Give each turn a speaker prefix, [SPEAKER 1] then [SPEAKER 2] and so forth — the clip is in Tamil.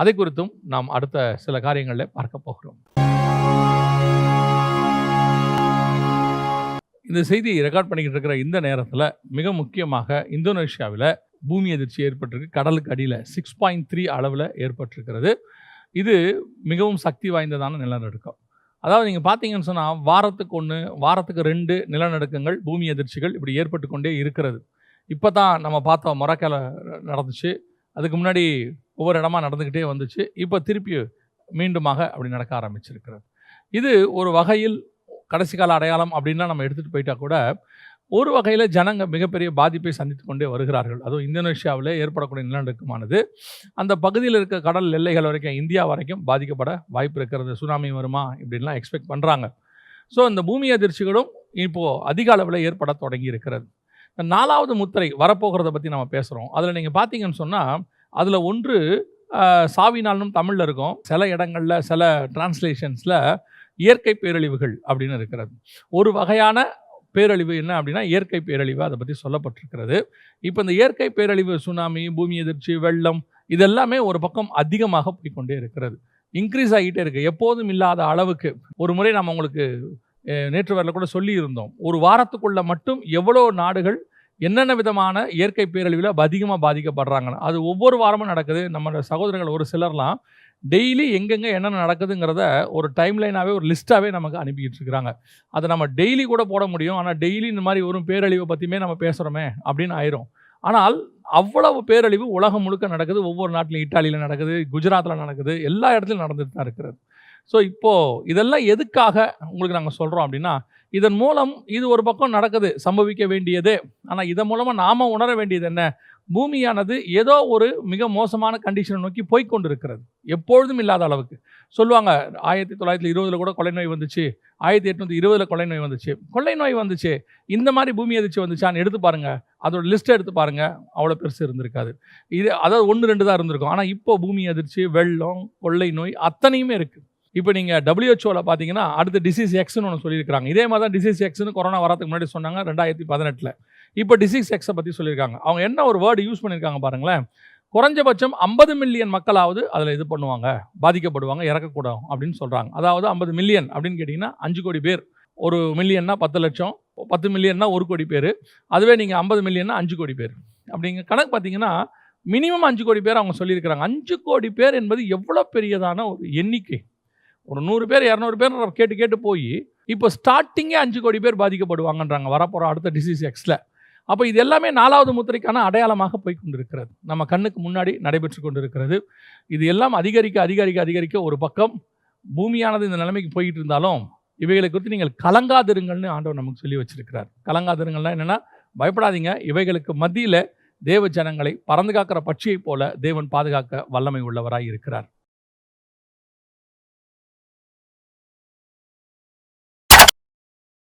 [SPEAKER 1] அதை குறித்தும் நாம் அடுத்த சில காரியங்களில் பார்க்க போகிறோம். இந்த செய்தியை ரெக்கார்ட் பண்ணிக்கிட்டு இருக்கிற இந்த நேரத்தில் மிக முக்கியமாக இந்தோனேஷியாவில் பூமி அதிர்ச்சி ஏற்பட்டிருக்கு. கடலுக்கு அடியில் சிக்ஸ் பாயிண்ட் த்ரீ அளவில் ஏற்பட்டிருக்கிறது. இது மிகவும் சக்தி வாய்ந்ததான நிலநடுக்கம். அதாவது நீங்கள் பார்த்தீங்கன்னு சொன்னால் வாரத்துக்கு ஒன்று வாரத்துக்கு ரெண்டு நிலநடுக்கங்கள் பூமி அதிர்ச்சிகள் இப்படி ஏற்பட்டு கொண்டே இருக்கிறது. இப்போ தான் நம்ம பார்த்தோம் மொரக்கால நடந்துச்சு. அதுக்கு முன்னாடி ஒவ்வொரு இடமா நடந்துக்கிட்டே வந்துச்சு. இப்போ திருப்பி மீண்டுமாக அப்படி நடக்க ஆரம்பிச்சிருக்கிறது. இது ஒரு வகையில் கடைசி கால அடையாளம் அப்படின்லாம் நம்ம எடுத்துகிட்டு போயிட்டா கூட ஒரு வகையில் ஜனங்க மிகப்பெரிய பாதிப்பை சந்தித்து கொண்டே வருகிறார்கள். அதுவும் இந்தோனேஷியாவில் ஏற்படக்கூடிய நிலநடுக்கமானது. அந்த பகுதியில் இருக்க கடல் எல்லைகள் வரைக்கும் இந்தியா வரைக்கும் பாதிக்கப்பட வாய்ப்பு இருக்கிறது. சுனாமி வருமா இப்படின்லாம் எக்ஸ்பெக்ட் பண்ணுறாங்க ஸோ இந்த பூமி அதிர்ச்சிகளும் இப்போது அதிக அளவில் ஏற்பட தொடங்கி இருக்கிறது இந்த நாலாவது முத்திரை வரப்போகிறத பற்றி நம்ம பேசுகிறோம் அதில் நீங்கள் பார்த்தீங்கன்னு சொன்னால் அதில் ஒன்று சாவினாலும் தமிழில் இருக்கும். சில இடங்களில் சில டிரான்ஸ்லேஷன்ஸில் இயற்கை பேரழிவுகள் அப்படின்னு இருக்கிறது. ஒரு வகையான பேரழிவு என்ன அப்படின்னா இயற்கை பேரழிவு அதை பற்றி சொல்லப்பட்டிருக்கிறது. இப்போ இந்த இயற்கை பேரழிவு சுனாமி பூமி எதிர்ச்சி வெள்ளம் இதெல்லாமே ஒரு பக்கம் அதிகமாக போய்க்கொண்டே இருக்கிறது. இன்க்ரீஸ் ஆகிட்டே இருக்குது எப்போதும் இல்லாத அளவுக்கு. ஒரு முறை நம்ம உங்களுக்கு நேற்று வரல கூட சொல்லியிருந்தோம். ஒரு வாரத்துக்குள்ளே மட்டும் எவ்வளோ நாடுகள் என்னென்ன விதமான இயற்கை பேரழிவில் அதிகமாக பாதிக்கப்படுறாங்கன்னு. அது ஒவ்வொரு வாரமும் நடக்குது. நம்ம சகோதரர்கள் ஒரு சிலர்லாம் டெய்லி எங்கெங்கே என்னென்ன நடக்குதுங்கிறத ஒரு டைம் லைனாகவே ஒரு லிஸ்ட்டாகவே நமக்கு அனுப்பிக்கிட்டு இருக்கிறாங்க. அதை நம்ம டெய்லி கூட போட முடியும். ஆனால் டெய்லி இந்த மாதிரி ஒரு பேரழிவை பற்றியுமே நம்ம பேசுகிறோமே அப்படின்னு ஆயிரும். ஆனால் அவ்வளவு பேரழிவு உலகம் முழுக்க நடக்குது. ஒவ்வொரு நாட்டிலும் இட்டாலியில் நடக்குது குஜராத்தில் நடக்குது. எல்லா இடத்துலையும் நடந்துட்டு தான் இருக்கிறது. ஸோ இப்போது இதெல்லாம் எதுக்காக உங்களுக்கு நாங்கள் சொல்கிறோம் அப்படின்னா இதன் மூலம் இது ஒரு பக்கம் நடக்குது சம்பவிக்க வேண்டியது. ஆனால் இதன் மூலமாக நாம் உணர வேண்டியது என்ன? பூமியானது ஏதோ ஒரு மிக மோசமான கண்டிஷனை நோக்கி போய்க்கொண்டு இருக்கிறது எப்பொழுதும் இல்லாத அளவுக்கு. சொல்லுவாங்க ஆயிரத்தி தொள்ளாயிரத்தி இருபதில் கூட கொள்ளை நோய் வந்துச்சு ஆயிரத்தி எட்நூற்றி இருபதில் கொள்ளை நோய் வந்துச்சு. கொள்ளை நோய் வந்துச்சு. இந்த மாதிரி பூமி அதிர்ச்சி வந்துச்சான்னு எடுத்து பாருங்கள் அதோட லிஸ்ட் எடுத்து பாருங்கள் அவ்வளோ பெருசு இருந்திருக்காது. இது அதாவது ஒன்று ரெண்டு தான் இருந்திருக்கும். ஆனால் இப்போ பூமி அதிர்ச்சி வெள்ளம் கொள்ளை நோய் அத்தனையுமே இருக்குது இப்போ நீங்கள் டபிள்யூஹெச்ஓவில் பார்த்தீங்கன்னா அடுத்து டிசீஸ் எக்ஸ்னு ஒன்று சொல்லியிருக்காங்க இதே மாதிரி தான் டிசீஸ் எக்ஸ்னு கொரோனா வரதுக்கு முன்னாடி சொன்னாங்க ரெண்டாயிரத்தி பதினெட்டில். இப்போ டிசீஸ் எக்ஸை பற்றி சொல்லியிருக்காங்க. அவங்க என்ன ஒரு வேர்டு யூஸ் பண்ணியிருக்காங்க பாருங்களேன். குறைஞ்சபட்சம் ஐம்பது மில்லியன் மக்களாவது அதில் இது பண்ணுவாங்க பாதிக்கப்படுவாங்க இறக்கக்கூடாது அப்படின்னு சொல்கிறாங்க அதாவது ஐம்பது மில்லியன் அப்படின்னு கேட்டிங்கன்னா அஞ்சு கோடி பேர். ஒரு மில்லியன்னா பத்து லட்சம் பத்து மில்லியன்னா ஒரு கோடி பேர். அதுவே நீங்கள் ஐம்பது மில்லியன்னா அஞ்சு கோடி பேர். அப்படிங்க கணக்கு பார்த்தீங்கன்னா மினிமம் அஞ்சு கோடி பேர் அவங்க சொல்லியிருக்கிறாங்க. அஞ்சு கோடி பேர் என்பது எவ்வளோ பெரியதான ஒரு எண்ணிக்கை. ஒரு நூறு பேர் இரநூறு பேர் கேட்டு கேட்டு போய் இப்போ ஸ்டார்டிங்கே அஞ்சு கோடி பேர் பாதிக்கப்படுவாங்கன்றாங்க. வரப்போகிற அடுத்த டிசீஸ் எக்ஸில் அப்போ இது எல்லாமே நாலாவது முத்திரைக்கான அடையாளமாக போய் கொண்டிருக்கிறது. நம்ம கண்ணுக்கு முன்னாடி நடைபெற்று கொண்டிருக்கிறது. இது எல்லாம் அதிகரிக்க அதிகரிக்க அதிகரிக்க ஒரு பக்கம் பூமியானது இந்த நிலைமைக்கு போயிட்டு இருந்தாலும் இவைகளை குறித்து நீங்கள் கலங்காதிருங்கள்னு ஆண்டவர் நமக்கு சொல்லி வச்சிருக்கிறார். கலங்காதிருங்கள்னா என்னென்னா பயப்படாதீங்க. இவைகளுக்கு மத்தியில் தேவ ஜனங்களை பறந்து காக்கிற பட்சியைப் போல தேவன் பாதுகாக்க வல்லமை உள்ளவராய் இருக்கிறார்.